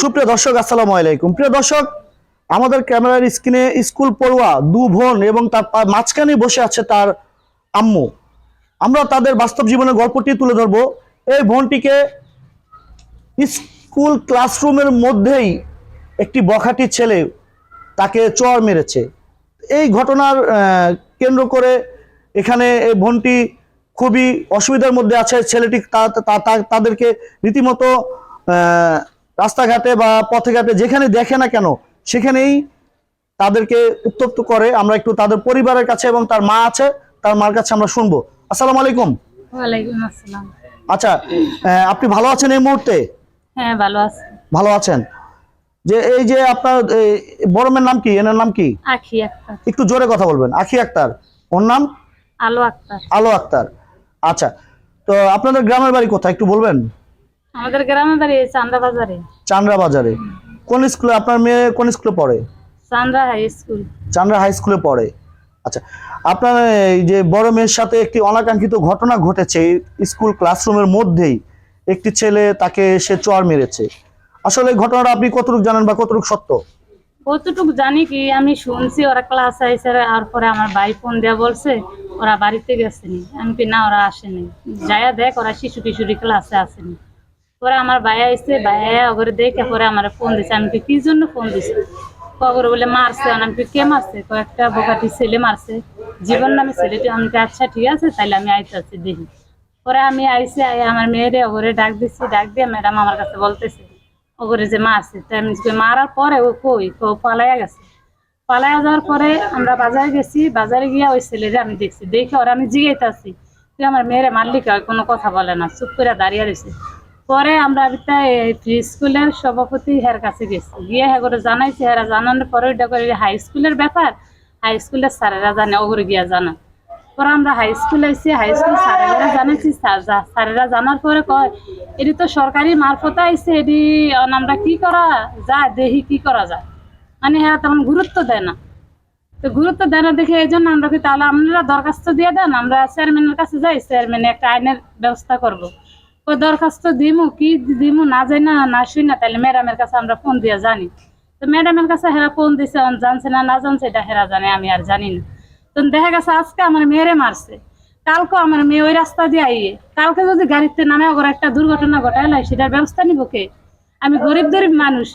সুপ্রিয় দর্শক, আসসালামু আলাইকুম। প্রিয় দর্শক, আমাদের ক্যামেরার স্ক্রিনে স্কুল পড়ুয়া দু বোন এবং তার মাঝখানে বসে আছে তার আম্মু। আমরা তাদের বাস্তব জীবনের গল্পটি তুলে ধরবো। এই বোনটিকে স্কুল ক্লাসরুমের মধ্যেই একটি বখাটি ছেলে তাকে চর মেরেছে। এই ঘটনার কেন্দ্র করে এখানে এই বোনটি খুবই অসুবিধার মধ্যে আছে। ছেলেটি তাদেরকে রীতিমতো রাস্তাঘাটে বা পথে ঘাটে যেখানে দেখে না কেন সেখানেই তাদেরকে উত্তপ্ত করে আমরা একটু তাদের পরিবারের কাছে এবং তার মা আছে তার মার কাছে আমরা শুনব। আসসালামু আলাইকুম। আচ্ছা আপনি ভালো আছেন এই মুহূর্তে? হ্যাঁ ভালো আছি। ভালো আছেন। যে এই যে আপনার মেয়ের নাম কি? এনার নাম কি? আখি আক্তার। একটু জোরে কথা বলবেন। আখি আক্তার। ওর নাম? আলো আক্তার। আলো আক্তার। আচ্ছা তো আপনাদের গ্রামের বাড়ি কোথায়? একটু বলবেন। আমাদের গ্রামে বাড়ি চান্দা বাজারে। চান্দ্রা বাজারে কোন স্কুলে? আপনার মেয়ে কোন স্কুলে পড়ে? Chandra high school. Chandra high স্কুলে পড়ে। আচ্ছা আপনার এই যে বড় মেয়ের সাথে একটি অনাকাঙ্ক্ষিত ঘটনা ঘটেছে স্কুল ক্লাসরুমের মধ্যেই। একটি ছেলে তাকে সে চর মেরেছে। আসলে ঘটনাটা আপনি কতটুকু জানেন বা কতটুকু সত্য? কতটুকু জানি কি আমি শুনছি ওরা ক্লাস আইসে আর পরে আমার ভাই ফোন দেওয়া বলছে ওরা বাড়িতে গেছেনি আমি কি না ওরা আসেনি। যাইয়া দেখ ওরা শিশু কিশোরী ক্লাসে আসেনি। পরে আমার ভাই আইসে ভাই ওগরে দেখে পরে আমার ফোন দিছে। আমি কি কি জন্য ফোন দিছে? কগরে বলে মারছে। আমি কি কে মারছে? কয়েকটা বোকাটি ছেলে মারছে। জীবন নামে ছেলেটি। আমি কি, আচ্ছা ঠিক আছে তাইলে আমি আইতাছি দেখি। পরে আমি আইসে আই আমার মেয়েরে ওগরে ডাক দিচ্ছি ডাক দিয়ে ম্যাডাম আমার কাছে বলতেছে ওগরে যে মারছে। তাই আমি মারার পরে ও কই? ও পালাইয়া গেছে। পালাইয়া যাওয়ার পরে আমরা বাজারে গেছি। বাজারে গিয়ে ওই ছেলেরে আমি দেখছি। দেখে ওরা আমি জিগাইতেছি। তুই আমার মেয়েরে মারলি কে? কোনো কথা বলে না। চুপ করে দাঁড়িয়ে রয়েছে পরে আমরা স্কুলের সভাপতি হের কাছে গেছি। গিয়ে হ্যাঁ করে জানাইছি, হেরা জানানোর পরে ওইটা করে হাই স্কুলের ব্যাপার হাই স্কুলের স্যারেরা জানে ওগুলো গিয়া জানা। পরে আমরা হাই স্কুল আইসি হাই স্কুল স্যারেরা জানাইছি, স্যার স্যারেরা জানার পরে কয়, এটি তো সরকারি মারফত আইসে এটি আমরা কি করা যায় দেখি কি করা যায়? মানে হ্যাঁ তেমন গুরুত্ব দেয় না। তো গুরুত্ব দেয় না দেখে এই জন্য আমরা কি তাহলে আপনারা দরখাস্ত দিয়ে দেন, আমরা চেয়ারম্যানের কাছে যাই চেয়ারম্যানে একটা আইনের ব্যবস্থা করব। ওই দরখাস্ত দিমু, কি দিমু? না যাই না না শুই না তাহলে ম্যাডামের কাছে আমরা ফোন দিয়ে জানি। তো ম্যাডামের কাছে হেরা ফোন দিছে জানছে না না জানছে, এটা হেরা জানে, আমি আর জানি না। তো দেখা গেছে, আজকে আমার মেয়েরে মারছে। কালকে আমার মেয়ে ওই রাস্তা দিয়ে আইয়ে, কালকে যদি গাড়িতে নামে ওর একটা দুর্ঘটনা ঘটাইলে সেটার ব্যবস্থা নিব কে? আমি গরিব গরিব মানুষ,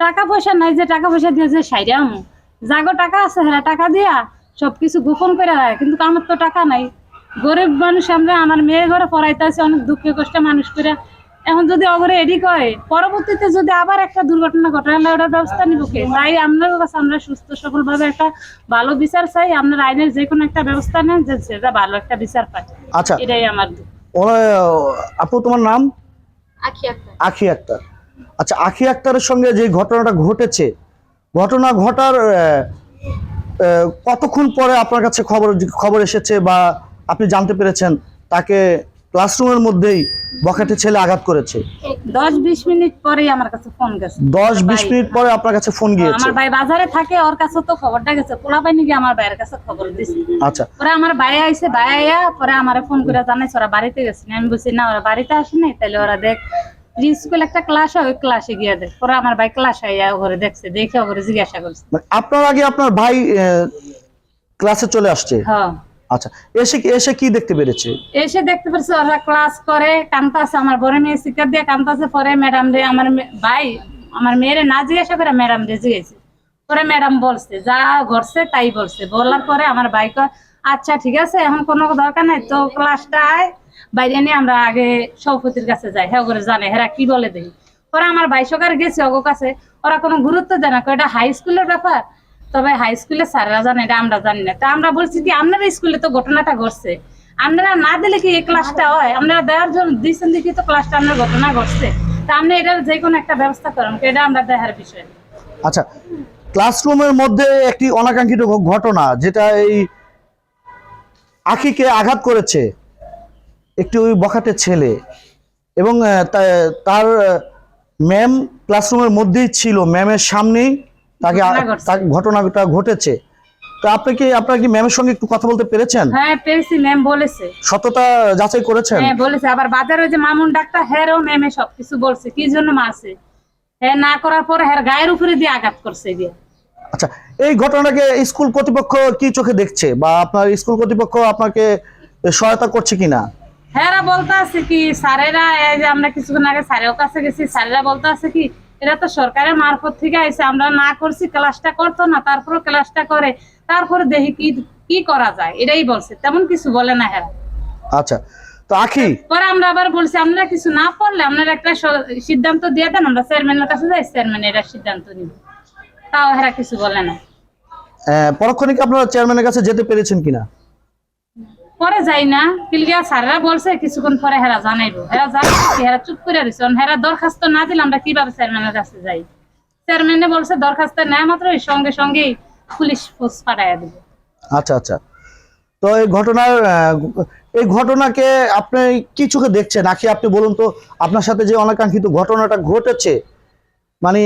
টাকা পয়সা নাই যে টাকা পয়সা দিয়ে যে সাইডে আমু। জাগো টাকা আছে, হেরা টাকা দিয়া সবকিছু গোপন করে রাখে, কিন্তু আমার তো টাকা নাই। গরিব মানুষ আমরা আমার মেয়ে ঘরে পড়াইতেছে অনেক দুঃখে কষ্টে মানুষ করে। এখন যদি অগরে এডি করে পরবর্তীতে যদি আবার একটা দুর্ঘটনা ঘটালে ওটার ব্যবস্থা নিব কে? তাই আপনার কাছে আমরা সুস্থ সফল ভাবে একটা ভালো বিচার চাই। আপনার আইনের যে কোনো একটা ব্যবস্থা নেন যে সেটা ভালো একটা বিচার পায়। আচ্ছা। এটাই আমার আপু তোমার নাম? আখি আক্তার। আখি আক্তার। আচ্ছা আখি আক্তারের সঙ্গে যে ঘটনাটা ঘটেছে ঘটনা ঘটার আহ, আহ, কতক্ষণ পরে আপনার কাছে খবর খবর এসেছে বা আপনি জানতে পেরেছেন তাকে ক্লাসরুমের মধ্যেই বখাটে ছেলে আঘাত করেছে। দশ বিশ মিনিট পরেই আমার কাছে ফোন গেছে। দশ বিশ। মিনিট পরে আপনার কাছে ফোন গিয়েছে? আমার ভাই বাজারে থাকে ওর কাছে তো খবরটা গেছে। পোলা পাইনি গিয়ে আমার ভাইয়ের কাছে খবর দিছে? আচ্ছা। পরে আমার ভাই আইসে ভাই আইয়া পরে আমার ফোন করে জানাইছে ওরা বাড়িতে গেছে আমি বলছি না ওরা বাড়িতে আসে নাই তাহলে ওরা দেখ স্কুল একটা ক্লাস হয় ক্লাসে গিয়ে দেখ। পরে আমার ভাই ক্লাস আইয়া ওরে দেখছে দেখে ওরে জিজ্ঞাসা করছে। আপনার আগে আপনার ভাই ক্লাসে চলে আসছে? হ্যাঁ। আচ্ছা এসে এসে কি দেখতে পেরেছে? এসে দেখতে পাচ্ছি ওরা ক্লাস করে কান্তাছে আমার বড় মেয়ে শিক্ষা দিয়ে কান্তাছে পরে ম্যাডাম রে আমার ভাই, আমার মেয়েরে না জিজ্ঞাসা করে ম্যাডাম রে জিজ্ঞেছে পরে ম্যাডাম বলছে, যা ঘটছে তাই বলছে। বলার পরে আমার ভাই আচ্ছা ঠিক আছে, এখন কোনো দরকার নাই, তো ক্লাসটা আয়, বাইরে নিয়ে আমরা আগে সভাপতির কাছে যাই। হ্যাঁ করে জানে, হেরা কি বলে দেখি। পরে আমার ভাই সকার গেছে ওগো কাছে, ওরা কোনো গুরুত্ব দেয় না এটা হাই স্কুলের ব্যাপার। তবে হাই স্কুলে স্যাররা জানে, এটা আমরা জানি না। তা আমরা বলছি কি, আপনারা স্কুলে তো ঘটনাটা ঘটছে। আপনারা না দিলে কি এই ক্লাসটা হয়? আপনারা দেওয়ার জন্য দিয়েছেন দেখি তো ক্লাসটা আপনার ঘটনা ঘটছে। তা আপনি এটার যে কোনো একটা ব্যবস্থা করেন এটা আমরা দেখার বিষয়। আচ্ছা ক্লাসরুমের মধ্যে একটি অনাকাঙ্ক্ষিত ঘটনা, যেটা এই আখিকে আঘাত করেছে একটি ওই বখাটে ছেলে এবং তার ম্যাম ক্লাসরুমের মধ্যেই ছিল। ম্যামের সামনেই তাকে ঘটনাটা ঘটেছে। তো আপনি কি আপনার কি ম্যামের সঙ্গে একটু কথা বলতে পেরেছেন? হ্যাঁ পেয়েছি ম্যাম বলেছে। সততা যাচাই করেছেন? হ্যাঁ বলেছে। আবার বাজারে যে মামুন ডাক্তার হ্যাঁ ও ম্যামে সবকিছু বলছে। কি জন্য মারছে? হ্যাঁ না করার পর হ্যাঁ গায়ের উপরে দিয়ে আঘাত করছে দিয়ে আচ্ছা এই ঘটনাকে স্কুল কর্তৃপক্ষ কি চোখে দেখছে? বা আপনার স্কুল কর্তৃপক্ষ আপনাকে সহায়তা করছে কিনা? হ্যাঁ বলতে আছে কি স্যারেরা এই যে আমরা কিছুক্ষণ আগে স্যারের কাছে গেছি স্যারেরা বলতে আছে কি এরা তো সরকারের মারফত থেকে আইছে আমরা না করছি ক্লাসটা করতো না তারপরে ক্লাসটা করে তারপরে দেখি কি কি করা যায় এটাই বলছে তেমন কিছু বলে না হেরা আচ্ছা তো আখি পরে আমরা আবার বলছি কিছু না পড়লে আপনারা একটা সিদ্ধান্ত দিয়ে দেন আমরা চেয়ারম্যানের কাছে যাই চেয়ারম্যান এটা সিদ্ধান্ত নিব। তাও হেরা কিছু বলে না। আহ, পরক্ষণে কি আপনারা চেয়ারম্যানের কাছে যেতে পেরেছেন কিনা? পরে যাই না কিলগিয়া স্যাররা বলছে কিছুক্ষণ পরে হেরা জানাইবো। হেরা জানাই হেরা চুপ করে রয়েছে হেরা দরখাস্ত না দিলে আমরা কীভাবে চেয়ারম্যানের কাছে যাই? চেয়ারম্যানে বলছে, দরখাস্ত নেয় মাত্র সঙ্গে সঙ্গেই পুলিশ ফোর্স পাঠাইয়া দেবে। আচ্ছা আচ্ছা। তো এই ঘটনার এই ঘটনাকে আপনি কি চোখে দেখছেন? আখি আপনি বলুন তো, আপনার সাথে যে অনাকাঙ্ক্ষিত ঘটনাটা ঘটেছে মানে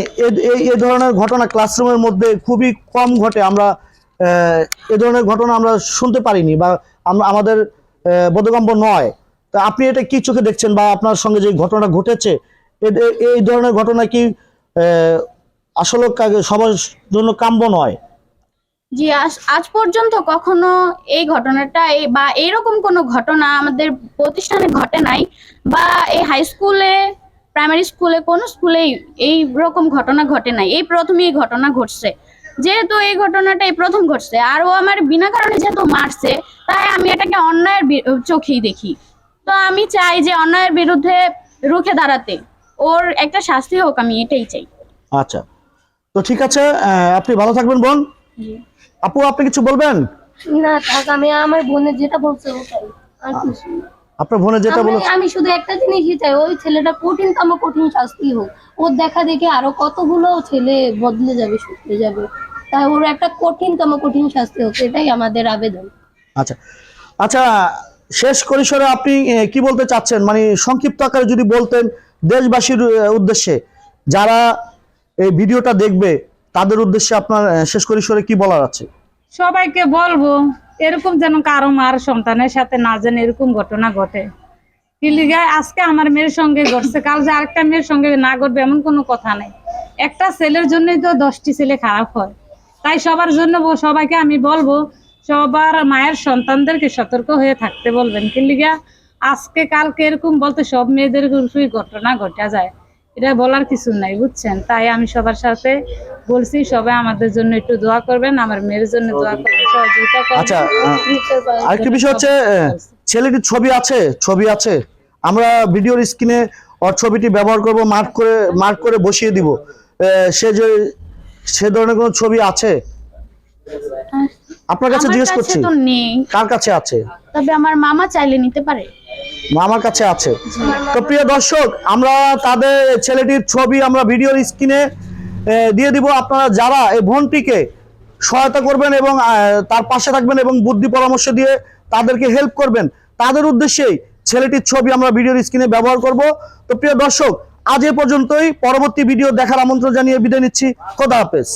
এই ধরনের ঘটনা ক্লাসরুমের মধ্যে খুবই কম ঘটে। আমরা এ ধরনের ঘটনা আমরা শুনতে পারিনি বা আমরা আমাদের বোধগম্য নয়। তা আপনি এটা কি চোখে দেখছেন বা আপনার সঙ্গে যে ঘটনা ঘটেছে এই ধরনের ঘটনা কি আসলে সবার জন্য কাম্য নয়? জি, আজ পর্যন্ত কখনো এই ঘটনাটা বা এরকম কোনো ঘটনা আমাদের প্রতিষ্ঠানে ঘটে নাই বা এই হাই স্কুলে প্রাইমারি স্কুলে কোনো স্কুলেই এই রকম ঘটনা ঘটে নাই। এই প্রথমে এই ঘটনা ঘটছে। যেহেতু এই ঘটনাটা এই প্রথম ঘটছে আর ও আমার বিনা কারণে যেহেতু মারছে তাই আমি এটাকে অন্যায়ের বি- চোখেই দেখি। তো আমি চাই যে অন্যায়ের বিরুদ্ধে রুখে দাঁড়াতে। ওর একটা শাস্তি হোক আমি এটাই চাই। আচ্ছা। তো ঠিক আছে আপনি ভালো থাকবেন বোন। আপু আপনি কিছু বলবেন? না থাক আমি আমার বোনের যেটা বলছে ওটাই আর কিছু না। আপনার বোনে যেটা আমি আমি শুধু একটা জিনিসই চাই ওই ছেলেটা কঠিনতম কঠিন শাস্তি হোক। ওর দেখা দেখে আরও কতগুলো ছেলে বদলে যাবে শুধরে যাবে। তাই ওর একটা কঠিনতম কঠিন শাস্তি হোক এটাই আমাদের আবেদন। আচ্ছা। আচ্ছা শেষ পরিসরে আপনি কি বলতে চাচ্ছেন? মানে সংক্ষিপ্ত আকারে যদি বলতেন দেশবাসীর উদ্দেশ্যে যারা এই ভিডিওটা দেখবে তাদের উদ্দেশ্যে আপনার শেষ পরিসরে কি বলার আছে? সবাইকে বলব এরকম যেন কারও মার সন্তানের সাথে না যেন এরকম ঘটনা ঘটে। কিলিগায় আজকে আমার মেয়ের সঙ্গে ঘটছে কাল যে আরেকটা মেয়ের সঙ্গে না ঘটবে এমন কোনো কথা নেই। একটা ছেলের জন্যই তো দশটি ছেলে খারাপ হয়। তাই সবার জন্য সবাইকে আমি বলব সবার মায়ের সন্তানদেরকে সতর্ক হয়ে থাকতে বলবেন। কিলিগা আজকে কালকে এরকম বলতে সব মেয়েদের ঘটনা ঘটা যায়। এটা বলার কিছু নাই বুঝছেন? তাই আমি সবার সাথে বলছি সবাই আমাদের জন্য একটু দোয়া করবেন আমার মেয়ের জন্য দোয়া করবেন সহযোগিতা আচ্ছা আরেকটি বিষয় হচ্ছে ছেলেটির ছবি আছে ছবি আছে। আমরা ভিডিওর স্ক্রিনে ওর ছবিটি ব্যবহার করব মার্ক করে মার্ক করে বসিয়ে দিব। সে যে সে ধরনের কোনো ছবি আছে? আপনার কাছে জিজ্ঞেস করছি। তো নেই। কার কাছে আছে? তবে আমার মামা চাইলে নিতে পারে। আমার কাছে আছে। তো প্রিয় দর্শক আমরা তাদের ছেলেটির ছবি আমরা ভিডিওর স্ক্রিনে দিয়ে দিব। আপনারা যারা এই বোনটিকে সহায়তা করবেন এবং তার পাশে থাকবেন এবং বুদ্ধি পরামর্শ দিয়ে তাদেরকে হেল্প করবেন তাদের উদ্দেশ্যেই ছেলেটির ছবি আমরা ভিডিওর স্ক্রিনে ব্যবহার করব। তো প্রিয় দর্শক আজ এ পর্যন্তই। পরবর্তী ভিডিও দেখার আমন্ত্রণ জানিয়ে বিদায় নিচ্ছি। খোদা হাফেজ।